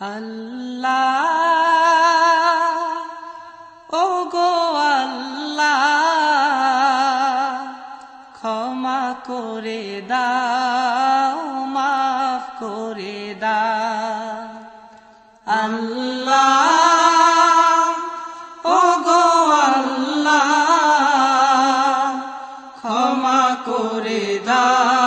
আল্লাহ ও গো আল্লাহ, ক্ষমা করে দাও, মাফ করে দাও। আল্লাহ ও ক্ষমা করে দাও।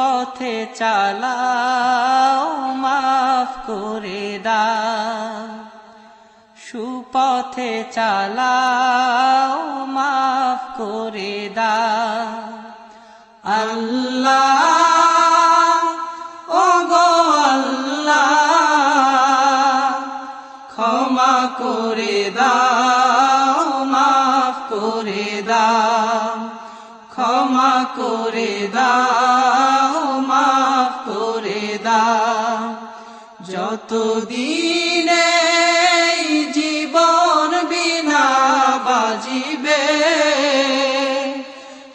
সুপথে চালাও, মাফ করে দাও। সুপথে চালাও, মাফ করে দাও। আল্লাহ ও গো ক্ষমা করে দাও। যত দিনে জীবন বিনা বাজিবে,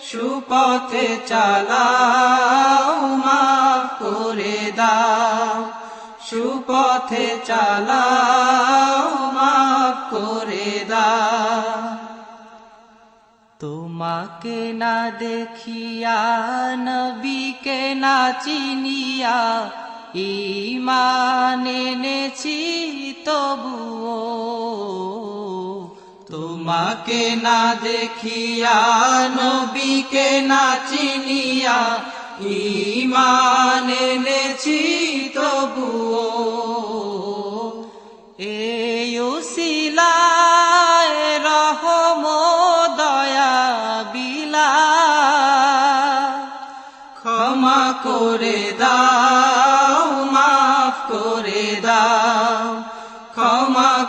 সুপথে চালাও, মাফ করে দাও। সুপথে চালাও, মাফ করে দাও। তোমাকে না দেখিয়া, নবীকে না চিনিয়া ইমান এনেছি তবুও তোমাকে না দেখিয়া, নবীকে না চিনিয়া, ইমান এনেছি তবুও। রহম দয়া বিলা ক্ষমা করে দাও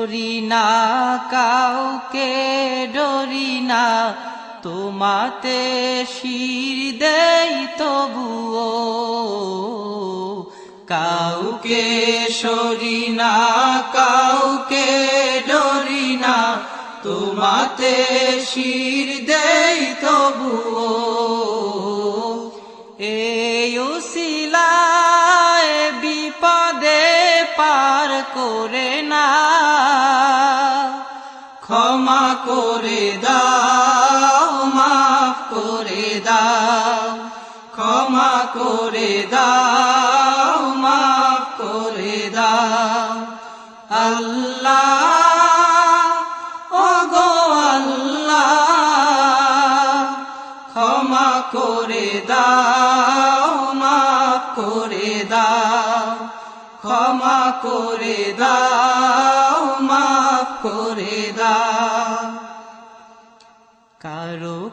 সরি না, কাউকে ডরি না। তোমাতে শির দেই তবুও। কাউকে সরি না, কাউকে ডরি না। তোমাতে শির দেই তবুও। এই বিপদে পার করে না। করে দাও মাফ করে দাও, ক্ষমা করে দাও মাফ করে দাও। আল্লাহ ক্ষমা করে দাও মাফ করে দাও, ক্ষমা করে দাও মাফ করে দাও।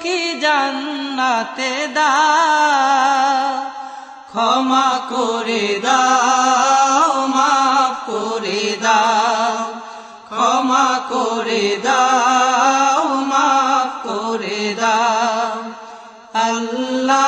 সুখী জান্নাতে দা ক্ষমা করে দাও, মাফ করে দাও, ক্ষমা করে দাও, মাফ করে দাও। আল্লাহ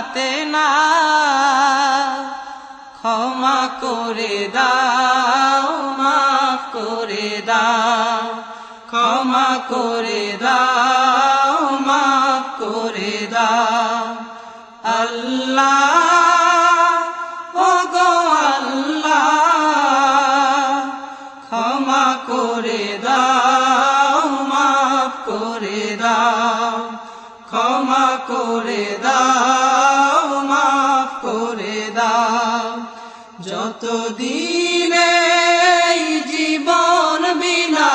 জান্নাতে না। ক্ষমা করে দাও, মাফ করে দাও। ক্ষমা করে দাও, মাফ করে দাও। আল্লাহ যত দিনে জীবন বিনা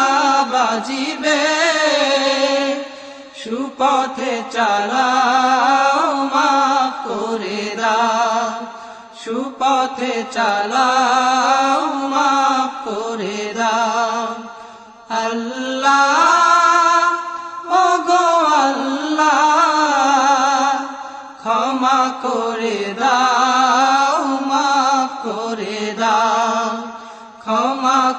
বাজিবে? সুপথে চালাও মা করে সুপথে চালাও, মাফ করে আল্লাহ আল্লাহ, ক্ষমা করে দাও।